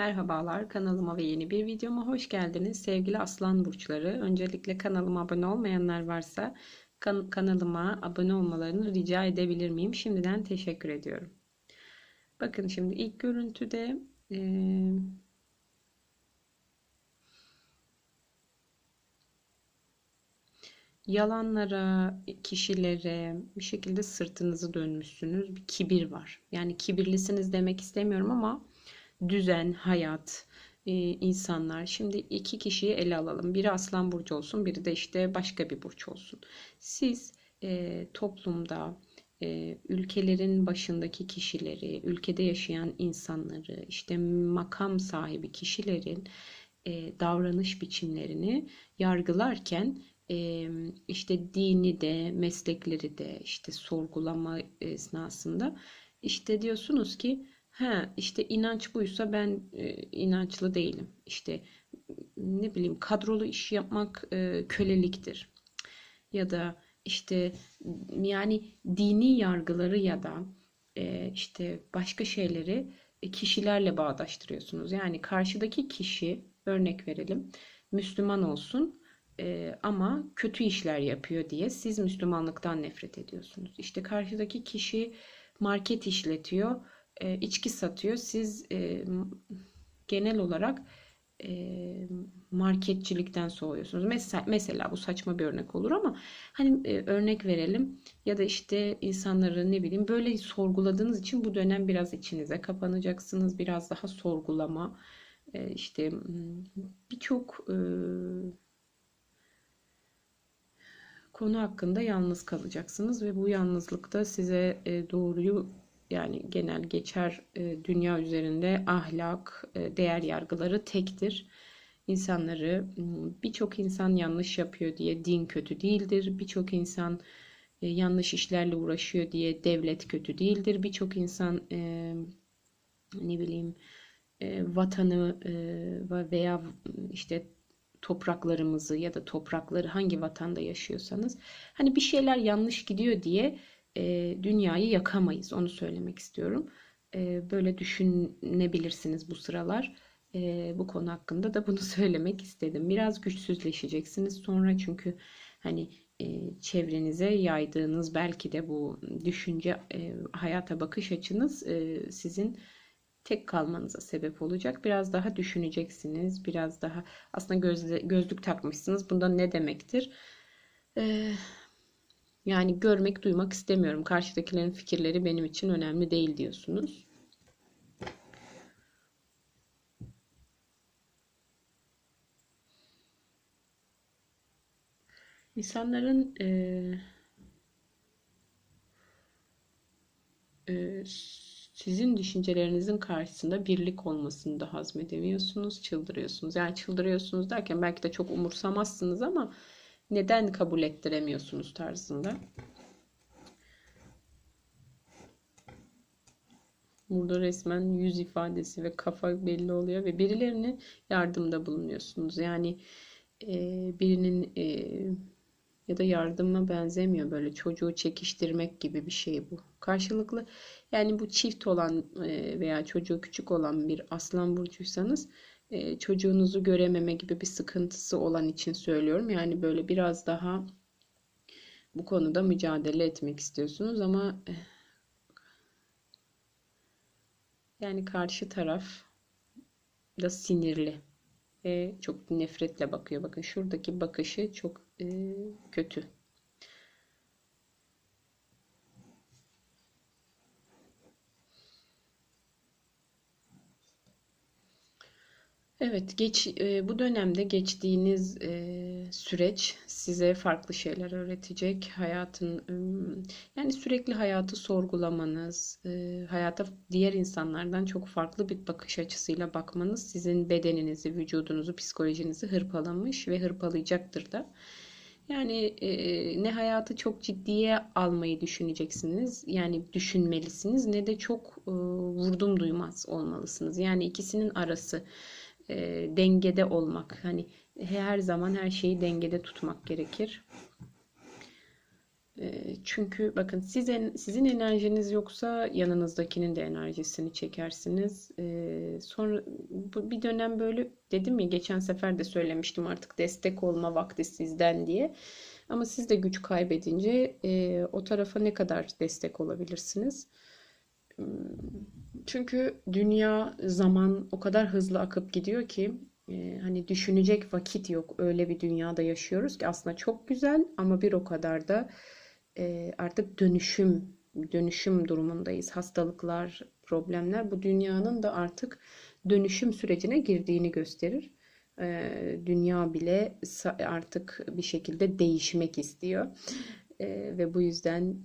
Merhabalar kanalıma ve yeni bir videoma hoş geldiniz sevgili aslan burçları. Öncelikle kanalıma abone olmayanlar varsa kan kanalıma abone olmalarını rica edebilir miyim? Şimdiden teşekkür ediyorum. Bakın şimdi ilk görüntüde e, yalanlara, kişilere bir şekilde sırtınızı dönmüşsünüz. Bir kibir var. Yani kibirlisiniz demek istemiyorum ama düzen, hayat, e, insanlar. Şimdi iki kişiyi ele alalım. Biri Aslan Burcu olsun, biri de işte başka bir burç olsun. Siz e, toplumda e, ülkelerin başındaki kişileri, ülkede yaşayan insanları, işte makam sahibi kişilerin davranış biçimlerini yargılarken işte dini de, meslekleri de işte sorgulama esnasında işte diyorsunuz ki He, işte inanç buysa ben e, inançlı değilim. İşte ne bileyim kadrolu iş yapmak e, köleliktir. Ya da işte yani dini yargıları ya da e, işte başka şeyleri e, kişilerle bağdaştırıyorsunuz. Yani karşıdaki kişi örnek verelim Müslüman olsun e, ama kötü işler yapıyor diye siz Müslümanlıktan nefret ediyorsunuz. İşte karşıdaki kişi market işletiyor e, içki satıyor. Siz e, genel olarak e, marketçilikten soğuyorsunuz. Mesela, mesela bu saçma bir örnek olur ama hani e, örnek verelim ya da işte insanları ne bileyim böyle sorguladığınız için bu dönem biraz içinize kapanacaksınız. Biraz daha sorgulama e, işte birçok e, konu hakkında yalnız kalacaksınız ve bu yalnızlıkta size e, doğruyu yani genel geçer e, dünya üzerinde ahlak, e, değer yargıları tektir. İnsanları birçok insan yanlış yapıyor diye din kötü değildir. Birçok insan e, yanlış işlerle uğraşıyor diye devlet kötü değildir. Birçok insan ne bileyim vatanı veya işte topraklarımızı ya da toprakları hangi vatanda yaşıyorsanız hani bir şeyler yanlış gidiyor diye e, dünyayı yakamayız. Onu söylemek istiyorum. E, böyle düşünebilirsiniz bu sıralar. E, bu konu hakkında da bunu söylemek istedim. Biraz güçsüzleşeceksiniz sonra çünkü hani e, çevrenize yaydığınız belki de bu düşünce e, hayata bakış açınız e, sizin tek kalmanıza sebep olacak. Biraz daha düşüneceksiniz. Biraz daha aslında gözle, gözlük takmışsınız. Bunda ne demektir? Eee yani görmek, duymak istemiyorum. Karşıdakilerin fikirleri benim için önemli değil diyorsunuz. İnsanların e, e, sizin düşüncelerinizin karşısında birlik olmasını da hazmedemiyorsunuz, çıldırıyorsunuz. Yani çıldırıyorsunuz derken belki de çok umursamazsınız ama neden kabul ettiremiyorsunuz tarzında. Burada resmen yüz ifadesi ve kafa belli oluyor ve birilerine yardımda bulunuyorsunuz. Yani e, birinin e, ya da yardıma benzemiyor böyle çocuğu çekiştirmek gibi bir şey bu. Karşılıklı yani bu çift olan e, veya çocuğu küçük olan bir aslan burcuysanız e, çocuğunuzu görememe gibi bir sıkıntısı olan için söylüyorum. Yani böyle biraz daha bu konuda mücadele etmek istiyorsunuz ama eh, yani karşı taraf da sinirli ve çok nefretle bakıyor. Bakın şuradaki bakışı çok e, kötü. Evet, geç e, bu dönemde geçtiğiniz e, süreç size farklı şeyler öğretecek. Hayatın yani sürekli hayatı sorgulamanız, e, hayata diğer insanlardan çok farklı bir bakış açısıyla bakmanız sizin bedeninizi, vücudunuzu, psikolojinizi hırpalamış ve hırpalayacaktır da. Yani ne hayatı çok ciddiye almayı düşüneceksiniz, yani düşünmelisiniz, ne de çok vurdum duymaz olmalısınız. Yani ikisinin arası e, dengede olmak. Hani her zaman her şeyi dengede tutmak gerekir. E, çünkü bakın sizin, sizin enerjiniz yoksa yanınızdakinin de enerjisini çekersiniz. E, sonra bu, bir dönem böyle dedim ya geçen sefer de söylemiştim artık destek olma vakti sizden diye. Ama siz de güç kaybedince e, o tarafa ne kadar destek olabilirsiniz? Çünkü dünya zaman o kadar hızlı akıp gidiyor ki e, hani düşünecek vakit yok. Öyle bir dünyada yaşıyoruz ki aslında çok güzel ama bir o kadar da e, artık dönüşüm dönüşüm durumundayız. Hastalıklar, problemler bu dünyanın da artık dönüşüm sürecine girdiğini gösterir. E, dünya bile artık bir şekilde değişmek istiyor. Ve bu yüzden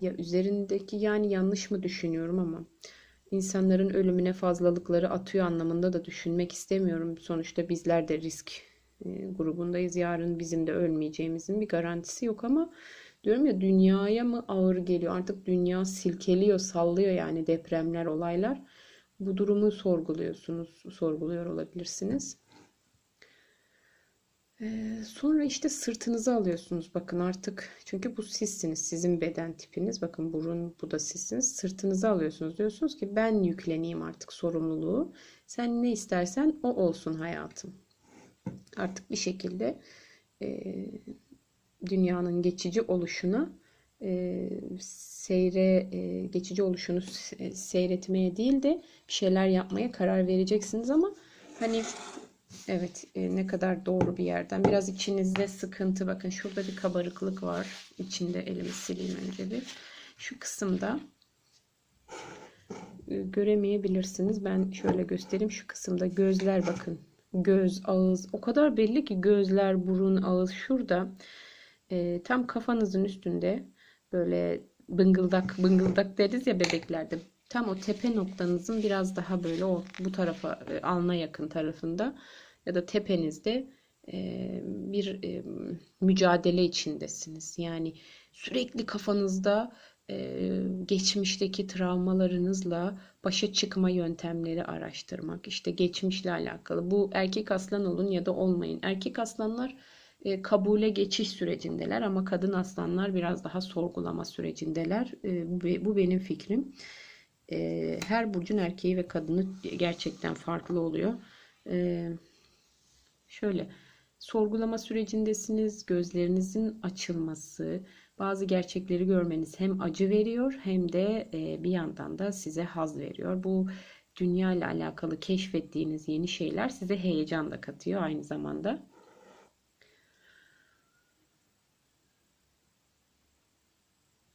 ya üzerindeki yani yanlış mı düşünüyorum ama insanların ölümüne fazlalıkları atıyor anlamında da düşünmek istemiyorum. Sonuçta bizler de risk e, grubundayız. Yarın bizim de ölmeyeceğimizin bir garantisi yok ama diyorum ya dünyaya mı ağır geliyor? Artık dünya silkeliyor, sallıyor yani depremler, olaylar. Bu durumu sorguluyorsunuz, sorguluyor olabilirsiniz. Sonra işte sırtınızı alıyorsunuz. Bakın artık çünkü bu sizsiniz. Sizin beden tipiniz. Bakın burun bu da sizsiniz. Sırtınızı alıyorsunuz. Diyorsunuz ki ben yükleneyim artık sorumluluğu. Sen ne istersen o olsun hayatım. Artık bir şekilde e, dünyanın geçici oluşuna e, seyre e, geçici oluşunu seyretmeye değil de bir şeyler yapmaya karar vereceksiniz ama hani Evet e, ne kadar doğru bir yerden. Biraz içinizde sıkıntı. Bakın şurada bir kabarıklık var. İçinde elimi sileyim önce bir. Şu kısımda e, göremeyebilirsiniz. Ben şöyle göstereyim. Şu kısımda gözler bakın. Göz, ağız. O kadar belli ki gözler, burun, ağız şurada. E, tam kafanızın üstünde böyle bıngıldak bıngıldak deriz ya bebeklerde. Tam o tepe noktanızın biraz daha böyle o bu tarafa e, alna yakın tarafında ya da tepenizde bir mücadele içindesiniz. Yani sürekli kafanızda geçmişteki travmalarınızla başa çıkma yöntemleri araştırmak. İşte geçmişle alakalı. Bu erkek aslan olun ya da olmayın. Erkek aslanlar kabule geçiş sürecindeler ama kadın aslanlar biraz daha sorgulama sürecindeler. Bu, benim fikrim. Her burcun erkeği ve kadını gerçekten farklı oluyor. E, Şöyle sorgulama sürecindesiniz. Gözlerinizin açılması, bazı gerçekleri görmeniz hem acı veriyor hem de e, bir yandan da size haz veriyor. Bu dünya ile alakalı keşfettiğiniz yeni şeyler size heyecan da katıyor aynı zamanda.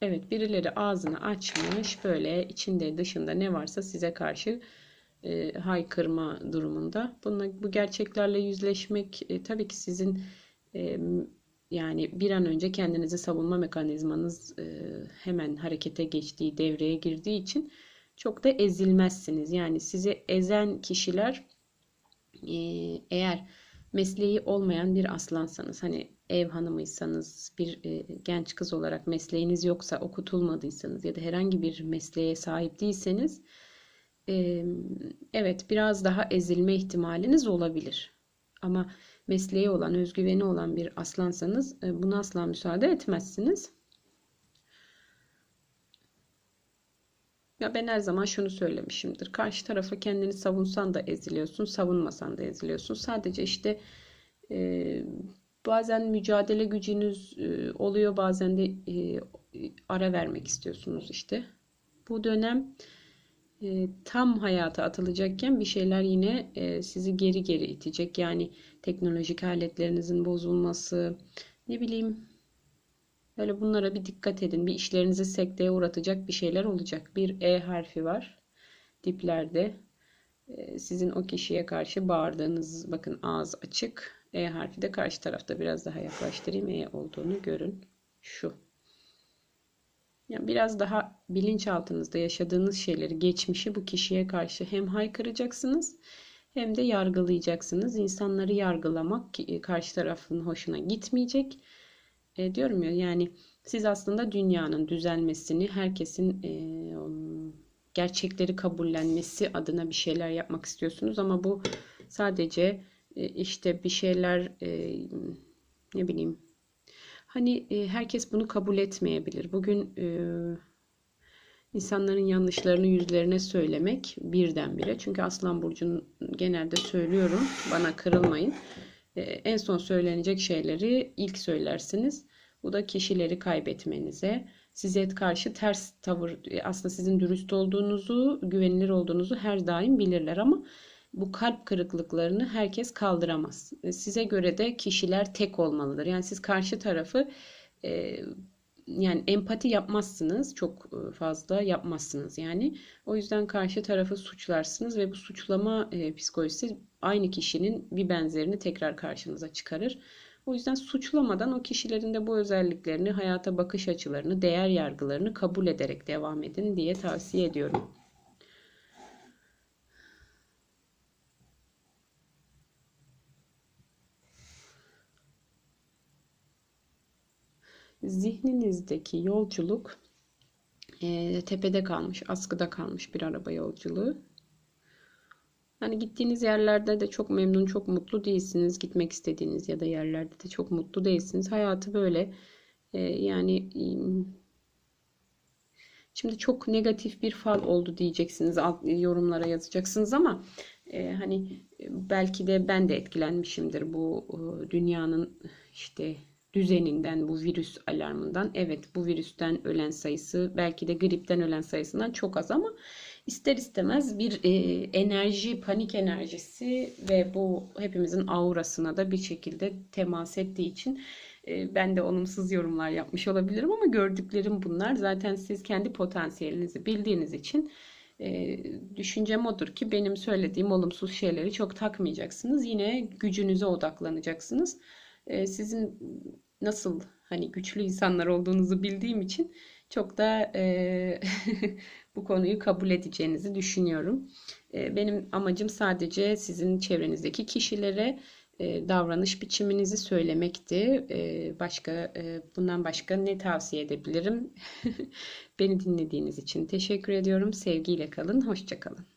Evet birileri ağzını açmış böyle içinde dışında ne varsa size karşı e, haykırma durumunda. Bununla, bu gerçeklerle yüzleşmek e, tabii ki sizin e, yani bir an önce kendinizi savunma mekanizmanız e, hemen harekete geçtiği, devreye girdiği için çok da ezilmezsiniz. Yani sizi ezen kişiler e, eğer mesleği olmayan bir aslansanız, hani ev hanımıysanız, bir e, genç kız olarak mesleğiniz yoksa, okutulmadıysanız ya da herhangi bir mesleğe sahip değilseniz evet biraz daha ezilme ihtimaliniz olabilir. Ama mesleği olan, özgüveni olan bir aslansanız buna asla müsaade etmezsiniz. Ya ben her zaman şunu söylemişimdir. Karşı tarafa kendini savunsan da eziliyorsun, savunmasan da eziliyorsun. Sadece işte e, bazen mücadele gücünüz e, oluyor, bazen de e, ara vermek istiyorsunuz işte. Bu dönem e, tam hayata atılacakken bir şeyler yine e, sizi geri geri itecek. Yani teknolojik aletlerinizin bozulması, ne bileyim böyle bunlara bir dikkat edin. Bir işlerinizi sekteye uğratacak bir şeyler olacak. Bir E harfi var diplerde. E, sizin o kişiye karşı bağırdığınız bakın ağız açık. E harfi de karşı tarafta biraz daha yaklaştırayım. E olduğunu görün. Şu. Yani biraz daha bilinçaltınızda yaşadığınız şeyleri, geçmişi bu kişiye karşı hem haykıracaksınız hem de yargılayacaksınız. İnsanları yargılamak e, karşı tarafın hoşuna gitmeyecek. E, diyorum ya yani siz aslında dünyanın düzelmesini, herkesin e, gerçekleri kabullenmesi adına bir şeyler yapmak istiyorsunuz ama bu sadece e, işte bir şeyler e, ne bileyim Hani e, herkes bunu kabul etmeyebilir. Bugün e, insanların yanlışlarını yüzlerine söylemek birdenbire. Çünkü Aslan Burcu'nun genelde söylüyorum. Bana kırılmayın. E, en son söylenecek şeyleri ilk söylersiniz. Bu da kişileri kaybetmenize, size karşı ters tavır, aslında sizin dürüst olduğunuzu, güvenilir olduğunuzu her daim bilirler ama bu kalp kırıklıklarını herkes kaldıramaz. E, size göre de kişiler tek olmalıdır. Yani siz karşı tarafı e, yani empati yapmazsınız çok e, fazla yapmazsınız yani o yüzden karşı tarafı suçlarsınız ve bu suçlama e, psikolojisi aynı kişinin bir benzerini tekrar karşınıza çıkarır. O yüzden suçlamadan o kişilerin de bu özelliklerini, hayata bakış açılarını, değer yargılarını kabul ederek devam edin diye tavsiye ediyorum. Zihninizdeki yolculuk e, tepede kalmış, askıda kalmış bir araba yolculuğu. Hani gittiğiniz yerlerde de çok memnun, çok mutlu değilsiniz. Gitmek istediğiniz ya da yerlerde de çok mutlu değilsiniz. Hayatı böyle e, yani şimdi çok negatif bir fal oldu diyeceksiniz. Yorumlara yazacaksınız ama e, hani belki de ben de etkilenmişimdir bu e, dünyanın işte düzeninden, bu virüs alarmından. Evet bu virüsten ölen sayısı belki de gripten ölen sayısından çok az ama ister istemez bir e, enerji, panik enerjisi ve bu hepimizin aurasına da bir şekilde temas ettiği için e, ben de olumsuz yorumlar yapmış olabilirim ama gördüklerim bunlar. Zaten siz kendi potansiyelinizi bildiğiniz için e, düşüncem odur ki benim söylediğim olumsuz şeyleri çok takmayacaksınız. Yine gücünüze odaklanacaksınız. E, sizin nasıl hani güçlü insanlar olduğunuzu bildiğim için çok da e, bu konuyu kabul edeceğinizi düşünüyorum. E, benim amacım sadece sizin çevrenizdeki kişilere e, davranış biçiminizi söylemekti. E, başka e, bundan başka ne tavsiye edebilirim? Beni dinlediğiniz için teşekkür ediyorum. Sevgiyle kalın, hoşça kalın.